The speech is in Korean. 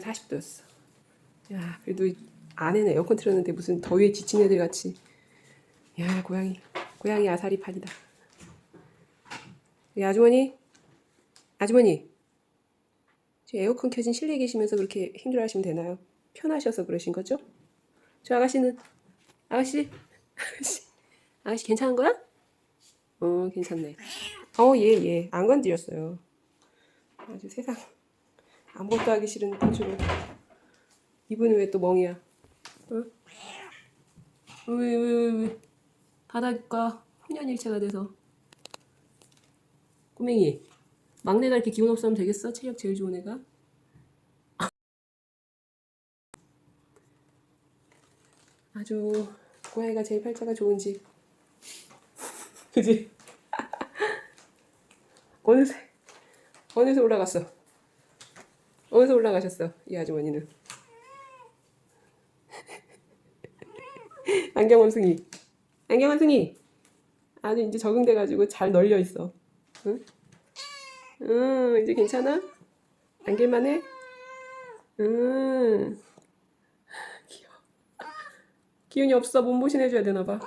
40도였어. 야, 그래도 안에는 에어컨 틀었는데 무슨 더위에 지친 애들 같이. 야, 고양이. 고양이 아사리 판이다. 이 아주머니? 아주머니? 지금 에어컨 켜진 실내에 계시면서 그렇게 힘들어 하시면 되나요? 편하셔서 그러신 거죠? 저 아가씨는, 아가씨? 아가씨? 아가씨 괜찮은 거야? 어, 괜찮네. 어, 예, 예. 안 건드렸어요. 아주 세상. 아무것도 하기 싫은 꼴주로. 이분은 왜또 멍이야? 어? 왜, 왜, 왜, 왜? 바닷가 혼연일체가 돼서. 꼬맹이. 막내가 이렇게 기운 없으면 되겠어? 체력 제일 좋은 애가? 아주 고양이가 제일 팔자가 좋은 집. 그지? 어느새 어느새 올라갔어. 어느새 올라가셨어 이 아주머니는. 안경 원숭이. 안경 원숭이. 아주 이제 적응돼가지고 잘 널려 있어. 응? 응 이제 괜찮아? 안길만 해? 응. 귀여워. 기운이 없어 몸보신 해줘야 되나 봐.